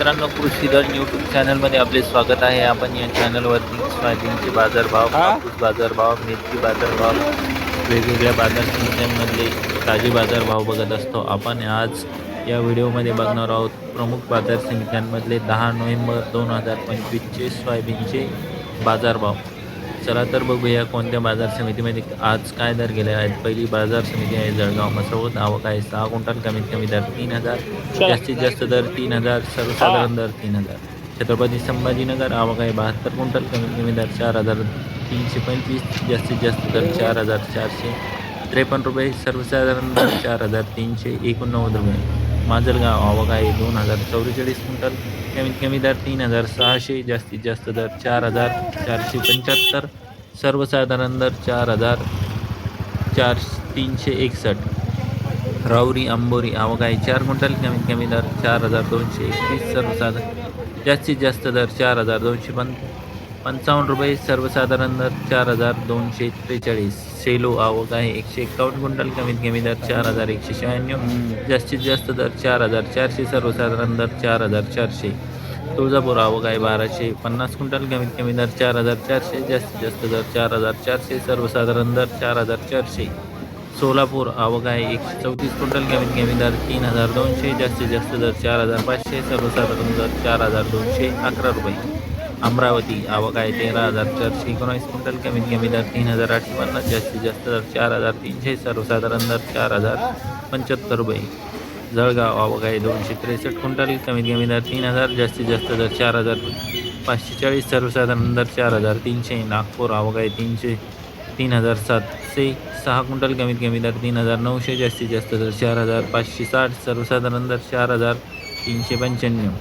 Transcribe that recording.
मित्रांनो कृषी दल यूट्यूब चॅनलमध्ये आपले स्वागत आहे. आपण या चॅनलवरती सोयाबीनचे बाजारभाव कापूस बाजारभाव मिरची बाजारभाव वेगवेगळ्या बाजार समित्यांमधले ताजे बाजारभाव बघत असतो. आपण आज या व्हिडिओमध्ये बघणार आहोत प्रमुख बाजार समित्यांमधले दहा नोव्हेंबर दोन हजार पंचवीसचे सोयाबीनचे बाजारभाव. चला तर बघूया कोणत्या बाजार समितीमध्ये आज काय दर गेले आहेत. पहिली बाजार समिती आहे जळगाव मसळवत आवक आहे सहा क्विंटल कमीत कमी दर तीन हजार. जास्तीत जास्त दर तीन हजार सर्वसाधारण दर तीन हजार. छत्रपती संभाजीनगर आवक आहे बहात्तर क्विंटल कमीत कमी दर चार हजार तीनशे पंचवीस. जास्तीत जास्त दर चार हजार चारशे त्रेपन्न रुपये सर्वसाधारण दर चार हजार तीनशे एकोणनव्वद रुपये. माजलगाव आवक आहे दोन हजार चौवेचाळीस क्विंटल कमीत कमी दर तीन हजार सहाशे जास्तीत जास्त दर चार हजार चारशे पंच्याहत्तर सर्वसाधारण दर चार हजार चार तीनशे एकसष्ट. राऊरी आंबोरी आवक आहे चार क्विंटल कमीत कमी दर चार हजार दोनशे एकवीस सर्वसाधारण जास्तीत जास्त दर चार हजार दोनशे पं पंचावन्न रुपये सर्वसाधारण दर चार हजार दोनशे त्रेचाळीस. सेलो आवक आहे एकशे एकावन्न क्विंटल कमीत कमी दर चार हजार एकशे शहाण्णव. जास्तीत जास्त दर चार हजार चारशे सर्वसाधारण दर चार हजार चारशे. तुळजापूर आवक आहे बाराशे पन्नास क्विंटल कमीत कमी दर चार हजार चारशे जास्तीत जास्त दर चार हजार चारशे सर्वसाधारण दर चार हजार चारशे. सोलापूर आवक आहे एकशे चौतीस क्विंटल कमीत कमी दर तीन हजार दोनशे जास्तीत जास्त दर चार हजार पाचशे सर्वसाधारण दर चार हजार दोनशे अकरा रुपये. अमरावती आवक आहे तेरा हजार चारशे एकोणावीस क्विंटल कमीत कमी दर तीन हजार आठशे पन्नास जास्तीत जास्त दर चार हजार तीनशे सर्वसाधारण दर चार हजार पंच्याहत्तर रुपये. जळगाव आवक आहे दोनशे त्रेसष्ट क्विंटल कमीत कमी दर तीन हजार जास्तीत जास्त दर चार हजार पाचशे चाळीस सर्वसाधारण दर चार हजार तीनशे. नागपूर आवक आहे तीनशे तीन हजार सातशे सहा क्विंटल कमीत कमी दर तीन हजार नऊशे जास्तीत जास्त दर चार हजार पाचशे साठ सर्वसाधारण दर चार हजार तीनशे पंच्याण्णव.